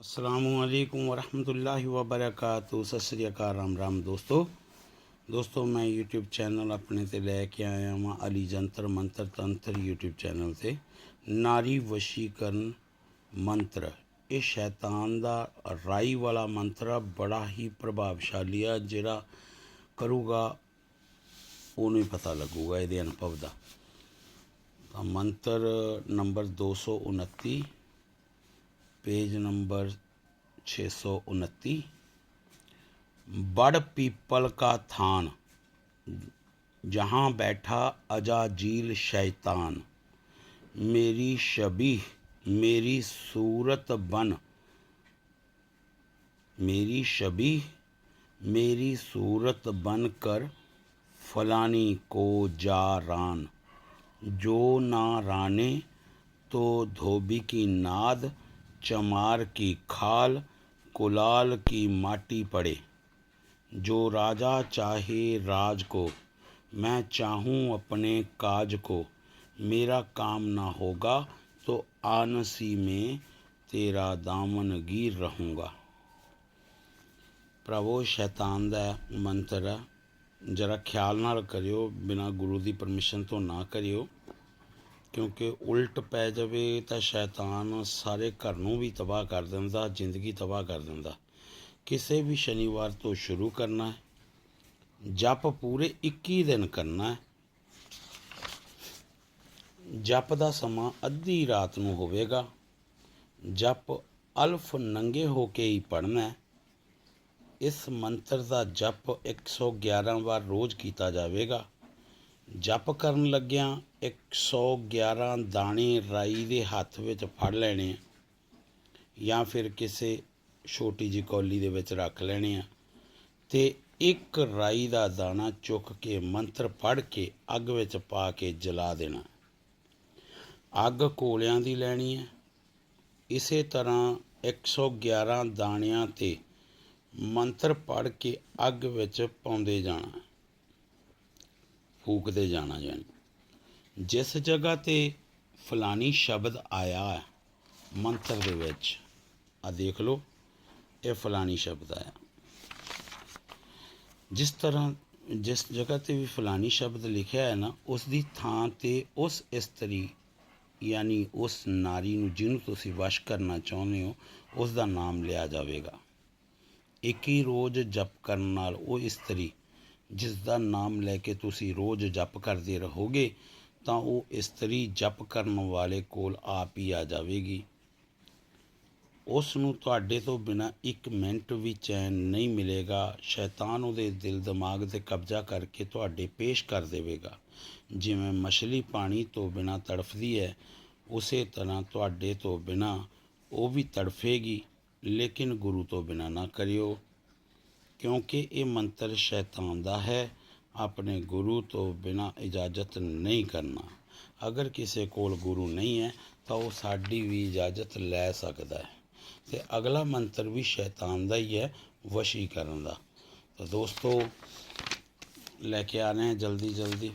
ਅਸਲਾਮੁਅਲੈਕੁਮ ਵਰਹਮਤੁਲਲਾਹਿ ਵਬਰਕਾਤੁ। ਸਤਿ ਸ੍ਰੀ ਅਕਾਲ, ਰਾਮ ਰਾਮ ਦੋਸਤੋ। ਦੋਸਤੋ, ਮੈਂ YouTube ਚੈਨਲ ਆਪਣੇ ਤੇ ਲੈ ਕੇ ਆਇਆ ਹਾਂ ਅਲੀ ਜੰਤਰ ਮੰਤਰ ਤੰਤਰ YouTube ਚੈਨਲ ਤੇ। ਨਾਰੀ ਵਸ਼ੀਕਰਨ ਮੰਤਰ। ਇਹ ਸ਼ੈਤਾਨ ਦਾ ਰਾਈ ਵਾਲਾ ਮੰਤਰ ਬੜਾ ਹੀ ਪ੍ਰਭਾਵਸ਼ਾਲੀ ਆ, ਜਿਹੜਾ ਕਰੂਗਾ, ਉਹਨੂੰ ਹੀ ਪਤਾ ਲੱਗੂਗਾ, ਇਹਦੇ ਅਨੁਭਵ ਦਾ। ਤਾਂ ਮੰਤਰ ਨੰਬਰ 229 पेज नंबर 629 बड़ पीपल का थान, जहाँ बैठा अजाजील शैतान। मेरी शबी मेरी सूरत बन। मेरी शबीह, मेरी सूरत बन कर फलानी को जा रान। जो ना राने तो धोबी की नाद चमार की खाल कुलाल की माटी पड़े। जो राजा चाहे राज को, मैं चाहूँ अपने काज को। मेरा काम ना होगा तो आनसी में तेरा दामन गिर रहूँगा। प्रभो शैतान मंत्र जरा ख्याल ना करियो, बिना गुरु की परमिशन तो ना करियो। ਕਿਉਂਕਿ ਉਲਟ ਪੈ ਜਾਵੇ ਤਾਂ ਸ਼ੈਤਾਨ ਸਾਰੇ ਘਰ ਨੂੰ ਵੀ ਤਬਾਹ ਕਰ ਦਿੰਦਾ, ਜ਼ਿੰਦਗੀ ਤਬਾਹ ਕਰ ਦਿੰਦਾ। ਕਿਸੇ ਵੀ ਸ਼ਨੀਵਾਰ ਤੋਂ ਸ਼ੁਰੂ ਕਰਨਾ ਹੈ, ਜਪ ਪੂਰੇ 21 ਦਿਨ ਕਰਨਾ ਹੈ। ਜਪ ਦਾ ਸਮਾਂ ਅੱਧੀ ਰਾਤ ਨੂੰ ਹੋਵੇਗਾ। ਜਪ ਅਲਫ ਨੰਗੇ ਹੋ ਕੇ ਹੀ ਪੜਨਾ ਹੈ। ਇਸ ਮੰਤਰ ਦਾ ਜਪ 111 ਵਾਰ ਰੋਜ਼ ਕੀਤਾ ਜਾਵੇਗਾ। ਜਪ ਕਰਨ ਲੱਗਿਆਂ 111 ਦਾਣੇ ਰਾਈ ਦੇ ਹੱਥ ਵਿੱਚ ਫੜ ਲੈਣੇ ਆ ਜਾਂ ਫਿਰ ਕਿਸੇ ਛੋਟੀ ਜਿਹੀ ਕੌਲੀ ਦੇ ਵਿੱਚ ਰੱਖ ਲੈਣੇ ਆ ਤੇ ਇੱਕ ਰਾਈ ਦਾ ਦਾਣਾ ਚੁੱਕ ਕੇ ਮੰਤਰ ਪੜ੍ਹ ਕੇ ਅੱਗ ਵਿੱਚ ਪਾ ਕੇ ਜਲਾ ਦੇਣਾ। ਅੱਗ ਕੋਲਿਆਂ ਦੀ ਲੈਣੀ ਹੈ ਇਸੇ ਤਰ੍ਹਾਂ 111 ਦਾਣਿਆਂ ਤੇ ਮੰਤਰ ਪੜ੍ਹ ਕੇ ਅੱਗ ਵਿੱਚ ਪਾਉਂਦੇ ਜਾਣਾ, ਫੂਕਦੇ ਜਾਣਾ ਜਾਨੀ ਜਿਸ ਜਗ੍ਹਾ ਤੇ ਫਲਾਨੀ ਸ਼ਬਦ ਆਇਆ ਮੰਤਰ ਦੇ ਵਿੱਚ ਆ ਦੇਖ ਲਓ, ਇਹ ਫਲਾਨੀ ਸ਼ਬਦ ਆਇਆ। ਜਿਸ ਤਰ੍ਹਾਂ, ਜਿਸ ਜਗ੍ਹਾ ਤੇ ਵੀ ਫਲਾਨੀ ਸ਼ਬਦ ਲਿਖਿਆ ਹੈ ਨਾ ਉਸ ਦੀ ਥਾਂ ਤੇ ਉਸ ਇਸਤਰੀ, ਯਾਨੀ ਉਸ ਨਾਰੀ ਨੂੰ ਜਿਹਨੂੰ ਤੁਸੀਂ ਵਸ਼ ਕਰਨਾ ਚਾਹੁੰਦੇ ਹੋ ਉਸ ਦਾ ਨਾਮ ਲਿਆ ਜਾਵੇਗਾ। ਇੱਕ ਹੀ ਰੋਜ਼ ਜਪ ਕਰਨ ਨਾਲ ਉਹ ਇਸਤਰੀ ਜਿਸ ਦਾ ਨਾਮ ਲੈ ਕੇ ਤੁਸੀਂ ਰੋਜ਼ ਜਪ ਕਰਦੇ ਰਹੋਗੇ ਤਾਂ ਉਹ ਇਸਤਰੀ ਜਪ ਕਰਨ ਵਾਲੇ ਕੋਲ ਆਪ ਹੀ ਆ ਜਾਵੇਗੀ। ਉਸ ਨੂੰ ਤੁਹਾਡੇ ਤੋਂ ਬਿਨਾ ਇੱਕ ਮਿੰਟ ਵੀ ਚੈਨ ਨਹੀਂ ਮਿਲੇਗਾ। ਸ਼ੈਤਾਨ ਉਹਦੇ ਦਿਲ ਦਿਮਾਗ ਤੇ ਕਬਜ਼ਾ ਕਰਕੇ ਤੁਹਾਡੇ ਪੇਸ਼ ਕਰ ਦੇਵੇਗਾ। ਜਿਵੇਂ ਮਛਲੀ ਪਾਣੀ ਤੋਂ ਬਿਨਾ ਤੜਫਦੀ ਹੈ, ਉਸੇ ਤਰ੍ਹਾਂ ਤੁਹਾਡੇ ਤੋਂ ਬਿਨਾ ਉਹ ਵੀ ਤੜਫੇਗੀ, ਲੇਕਿਨ ਗੁਰੂ ਤੋਂ ਬਿਨਾ ਨਾ ਕਰਿਓ, ਕਿਉਂਕਿ ਇਹ ਮੰਤਰ ਸ਼ੈਤਾਨ ਦਾ ਹੈ। ਆਪਣੇ ਗੁਰੂ ਤੋਂ ਬਿਨਾ ਇਜਾਜ਼ਤ ਨਹੀਂ ਕਰਨਾ। ਅਗਰ ਕਿਸੇ ਕੋਲ ਗੁਰੂ ਨਹੀਂ ਹੈ, ਤਾਂ ਉਹ ਸਾਡੀ ਵੀ ਇਜਾਜ਼ਤ ਲੈ ਸਕਦਾ ਹੈ। ਤੇ ਅਗਲਾ ਮੰਤਰ ਵੀ ਸ਼ੈਤਾਨ ਦਾ ਹੀ ਹੈ ਵਸ਼ੀਕਰਨ ਦਾ। ਤਾਂ ਦੋਸਤੋ, ਲੈ ਕੇ ਆ ਰਹੇ ਹਾਂ ਜਲਦੀ ਜਲਦੀ।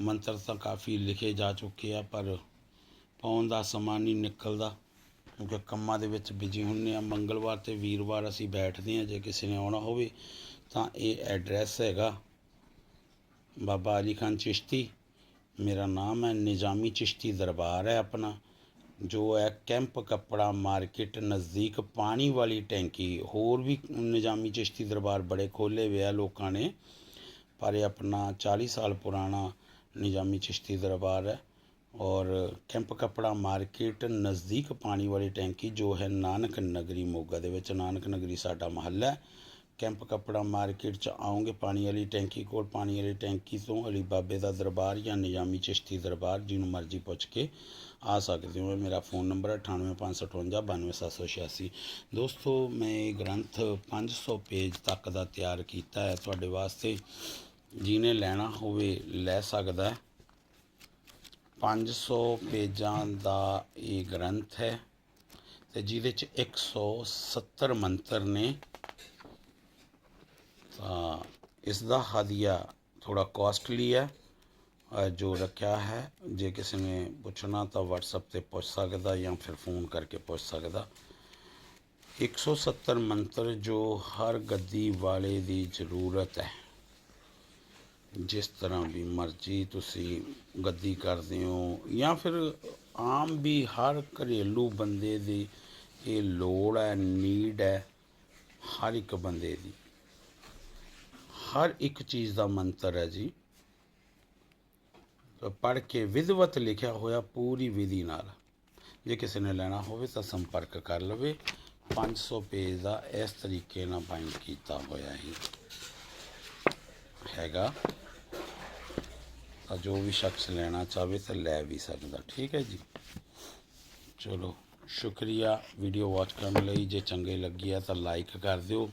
ਮੰਤਰ ਤਾਂ ਕਾਫੀ ਲਿਖੇ ਜਾ ਚੁੱਕੇ ਆ, ਪਰ ਪਾਉਣ ਦਾ ਸਮਾਂ ਨਹੀਂ ਨਿਕਲਦਾ, ਕਿਉਂਕਿ ਕੰਮਾਂ ਦੇ ਵਿੱਚ ਬਿਜ਼ੀ ਹੁੰਨੇ ਆ ਮੰਗਲਵਾਰ ਤੇ ਵੀਰਵਾਰ ਅਸੀਂ ਬੈਠਦੇ ਆ ਜੇ ਕਿਸੇ ਨੇ ਆਉਣਾ ਹੋਵੇ, ਤਾਂ ਇਹ ਐਡਰੈਸ ਹੈਗਾ ਬਾਬਾ ਅਲੀ ਖਾਨ ਚਿਸ਼ਤੀ, ਮੇਰਾ ਨਾਮ ਹੈ ਨਿਜ਼ਾਮੀ ਚਿਸ਼ਤੀ ਦਰਬਾਰ ਹੈ ਆਪਣਾ, ਜੋ ਹੈ ਕੈਂਪ ਕੱਪੜਾ ਮਾਰਕੀਟ ਨਜ਼ਦੀਕ ਪਾਣੀ ਵਾਲੀ ਟੈਂਕੀ, ਹੋਰ ਵੀ ਨਿਜ਼ਾਮੀ ਚਿਸ਼ਤੀ ਦਰਬਾਰ ਬੜੇ ਖੋਲੇ ਹੋਏ ਆ ਲੋਕਾਂ ਨੇ, ਪਰ ਇਹ ਆਪਣਾ 40 ਸਾਲ ਪੁਰਾਣਾ ਨਿਜ਼ਾਮੀ ਚਿਸ਼ਤੀ ਦਰਬਾਰ ਹੈ ਔਰ ਕੈਂਪ ਕਪੜਾ ਮਾਰਕੀਟ ਨਜ਼ਦੀਕ ਪਾਣੀ ਵਾਲੀ ਟੈਂਕੀ ਜੋ ਹੈ ਨਾਨਕ ਨਗਰੀ ਮੋਗਾ ਦੇ ਵਿੱਚ, ਨਾਨਕ ਨਗਰੀ ਸਾਡਾ ਮਹੱਲਾ ਹੈ। ਕੈਂਪ ਕਪੜਾ ਮਾਰਕੀਟ ਚ ਆਉਂਗੇ ਪਾਣੀ ਵਾਲੀ ਟੈਂਕੀ ਕੋਲ, ਪਾਣੀ ਵਾਲੀ ਟੈਂਕੀ ਤੋਂ ਅਲੀ ਬਾਬੇ ਦਾ ਦਰਬਾਰ ਜਾਂ ਨਿਯਾਮੀ ਚਿਸ਼ਤੀ ਦਰਬਾਰ, ਜਿਹਨੂੰ ਮਰਜ਼ੀ ਪੁੱਛ ਕੇ ਆ ਸਕਦੇ ਹੋ। ਮੇਰਾ ਫੋਨ ਨੰਬਰ ਹੈ 9855592786 ਦੋਸਤੋ, ਮੈਂ ਇਹ ਗ੍ਰੰਥ 500 ਪੇਜ ਤੱਕ ਦਾ ਤਿਆਰ ਕੀਤਾ ਹੈ। ਤੁਹਾਡੇ ਵਾਸਤੇ ਜਿਹਨੇ ਲੈਣਾ ਹੋਵੇ, ਲੈ ਸਕਦਾ ਹੈ। 500 ਪੇਜਾਂ ਦਾ ਇਹ ਗ੍ਰੰਥ ਹੈ ਤੇ ਜਿਹਦੇ ਚ 170 ਮੰਤਰ ਨੇ। ਤਾਂ ਇਸ ਦਾ ਹਦੀਆ ਥੋੜਾ ਕਾਸਟਲੀ ਹੈ ਜੋ ਰੱਖਿਆ ਹੈ। ਜੇ ਕਿਸੇ ਨੇ ਪੁੱਛਣਾ ਤਾਂ WhatsApp ਤੇ ਪੁੱਛ ਸਕਦਾ ਜਾਂ ਫਿਰ ਫੋਨ ਕਰਕੇ ਪੁੱਛ ਸਕਦਾ। 170 ਮੰਤਰ ਜੋ ਹਰ ਗੱਦੀ ਵਾਲੇ ਦੀ ਜ਼ਰੂਰਤ ਹੈ। ਜਿਸ ਤਰ੍ਹਾਂ ਵੀ ਮਰਜ਼ੀ ਤੁਸੀਂ ਗੱਦੀ ਕਰਦੇ ਹੋ ਜਾਂ ਫਿਰ ਆਮ ਵੀ ਹਰ ਘਰੇਲੂ ਬੰਦੇ ਦੀ ਇਹ ਲੋੜ ਹੈ ਨੀਡ ਹੈ ਹਰ ਇੱਕ ਬੰਦੇ ਦੀ। ਹਰ ਇੱਕ ਚੀਜ਼ ਦਾ ਮੰਤਰ ਹੈ ਜੀ। ਪੜ੍ਹ ਕੇ ਵਿਦਵਤ ਲਿਖਿਆ ਹੋਇਆ ਪੂਰੀ ਵਿਧੀ ਨਾਲ ਜੇ ਕਿਸੇ ਨੇ ਲੈਣਾ ਹੋਵੇ ਤਾਂ ਸੰਪਰਕ ਕਰ ਲਵੇ। 500 ਪੇਜ ਦਾ ਇਸ ਤਰੀਕੇ ਨਾਲ ਬਾਈਂਡ ਕੀਤਾ ਹੋਇਆ ਹੀ ਹੈਗਾ। ਤਾਂ ਜੋ ਵੀ ਸ਼ਖਸ ਲੈਣਾ ਚਾਹਵੇ ਤਾਂ ਲੈ ਵੀ ਸਕਦਾ, ਠੀਕ ਹੈ ਜੀ। ਚਲੋ, ਸ਼ੁਕਰੀਆ ਵੀਡੀਓ ਵਾਚ ਕਰਨ ਲਈ। ਜੇ ਚੰਗੇ ਲੱਗੀ ਹੈ ਤਾਂ ਲਾਈਕ ਕਰ ਦਿਓ।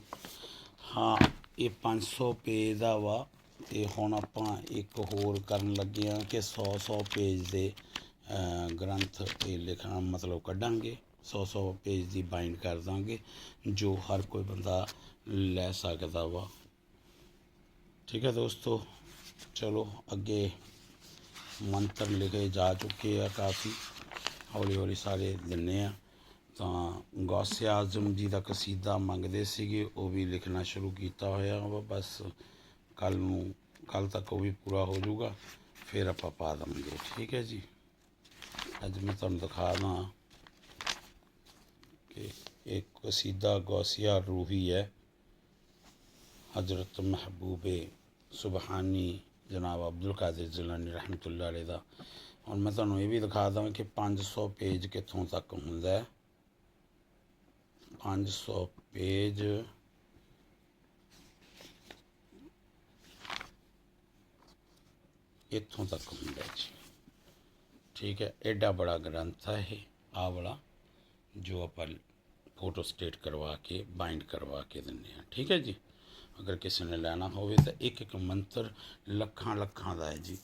ਹਾਂ ਇਹ 500 ਪੇਜ ਦਾ ਵਾ ਤੇ ਹੁਣ ਆਪਾਂ ਇੱਕ ਹੋਰ ਕਰਨ ਲੱਗੇ ਆ ਕਿ 100 100 ਪੇਜ ਦੇ ਗ੍ਰੰਥ ਇਹ ਲਿਖਣਾ ਮਤਲਬ ਕੱਢਾਂਗੇ। 100 100 ਪੇਜ ਦੀ ਬਾਈਂਡ ਕਰ ਦਾਂਗੇ, ਜੋ ਹਰ ਕੋਈ ਬੰਦਾ ਲੈ ਸਕਦਾ ਵਾ। ਠੀਕ ਹੈ ਦੋਸਤੋ, ਚਲੋ ਅੱਗੇ ਮੰਤਰ ਲਿਖੇ ਜਾ ਚੁੱਕੇ ਆ ਕਾਫੀ। ਹੌਲੀ ਹੌਲੀ ਸਾਰੇ ਦਿੰਨੇ ਆ। ਤਾਂ ਗੌਸੇ ਆਜ਼ਮ ਜੀ ਦਾ ਕਸੀਦਾ ਮੰਗਦੇ ਸੀਗੇ, ਉਹ ਵੀ ਲਿਖਣਾ ਸ਼ੁਰੂ ਕੀਤਾ ਹੋਇਆ ਵਾ, ਬਸ ਕੱਲ ਨੂੰ, ਕੱਲ ਤੱਕ ਉਹ ਵੀ ਪੂਰਾ ਹੋ ਜਾਊਗਾ, ਫਿਰ ਆਪਾਂ ਪਾ ਦਵਾਂਗੇ। ਠੀਕ ਹੈ ਜੀ? ਅੱਜ ਮੈਂ ਤੁਹਾਨੂੰ ਦਿਖਾ ਦਾਂ ਕਿ ਇੱਕ ਕਸੀਦਾ ਗੌਸੀਆ ਰੂਹੀ ਹੈ, ਹਜ਼ਰਤ ਮਹਿਬੂਬੇ ਸੁਬਹਾਨੀ ਜਨਾਬ ਅਬਦੁਲ ਕਾਦਰ ਜਿਲਾਨੀ ਰਹਿਮਤੁਲਲਾਹ ਅਲੈਹ ਦਾ। ਹੁਣ ਮੈਂ ਤੁਹਾਨੂੰ ਇਹ ਵੀ ਦਿਖਾ ਦਵਾਂ ਕਿ 500 ਪੇਜ ਕਿੱਥੋਂ ਤੱਕ ਹੁੰਦਾ ਹੈ। 500 ਪੇਜ। ਇੱਥੋਂ ਤੱਕ ਹੁੰਦਾ ਜੀ। ਠੀਕ ਹੈ ਐਡਾ ਬੜਾ ਗ੍ਰੰਥ ਹੈ ਇਹ ਆ ਵਾਲਾ, ਜੋ ਆਪਾਂ ਫੋਟੋ ਸਟੇਟ ਕਰਵਾ ਕੇ ਬਾਈਂਡ ਕਰਵਾ ਕੇ ਦਿੰਦੇ ਹਾਂ। ਠੀਕ ਹੈ ਜੀ? ਅਗਰ ਕਿਸੇ ਨੇ ਲੈਣਾ ਹੋਵੇ ਤਾਂ ਇੱਕ ਇੱਕ ਮੰਤਰ ਲੱਖਾਂ ਲੱਖਾਂ ਦਾ ਹੈ ਜੀ।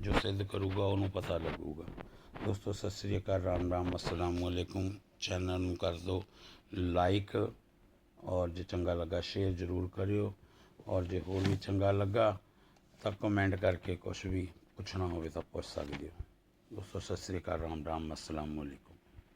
ਜੋ ਸਿੱਧ ਕਰੂਗਾ, ਉਹਨੂੰ ਪਤਾ ਲੱਗੂਗਾ। ਦੋਸਤੋ, ਸਤਿ ਸ੍ਰੀ ਅਕਾਲ, ਰਾਮ ਰਾਮ ਅਸਲਾਮ ਵਾਲੇਕੁਮ ਚੈਨਲ ਨੂੰ ਕਰ ਦਿਓ ਲਾਈਕ ਔਰ ਜੇ ਚੰਗਾ ਲੱਗਾ ਸ਼ੇਅਰ ਜ਼ਰੂਰ ਕਰਿਓ ਔਰ ਜੇ ਹੋਰ ਵੀ ਚੰਗਾ ਲੱਗਾ ਤਾਂ ਕਮੈਂਟ ਕਰਕੇ ਕੁਝ ਵੀ ਪੁੱਛਣਾ ਹੋਵੇ ਤਾਂ ਪੁੱਛ ਸਕਦੇ ਹੋ। ਦੋਸਤੋ, ਸਤਿ ਸ੍ਰੀ ਅਕਾਲ ਰਾਮ ਰਾਮ ਅਸਲਾਮ ਵਾਲੇਕੁਮ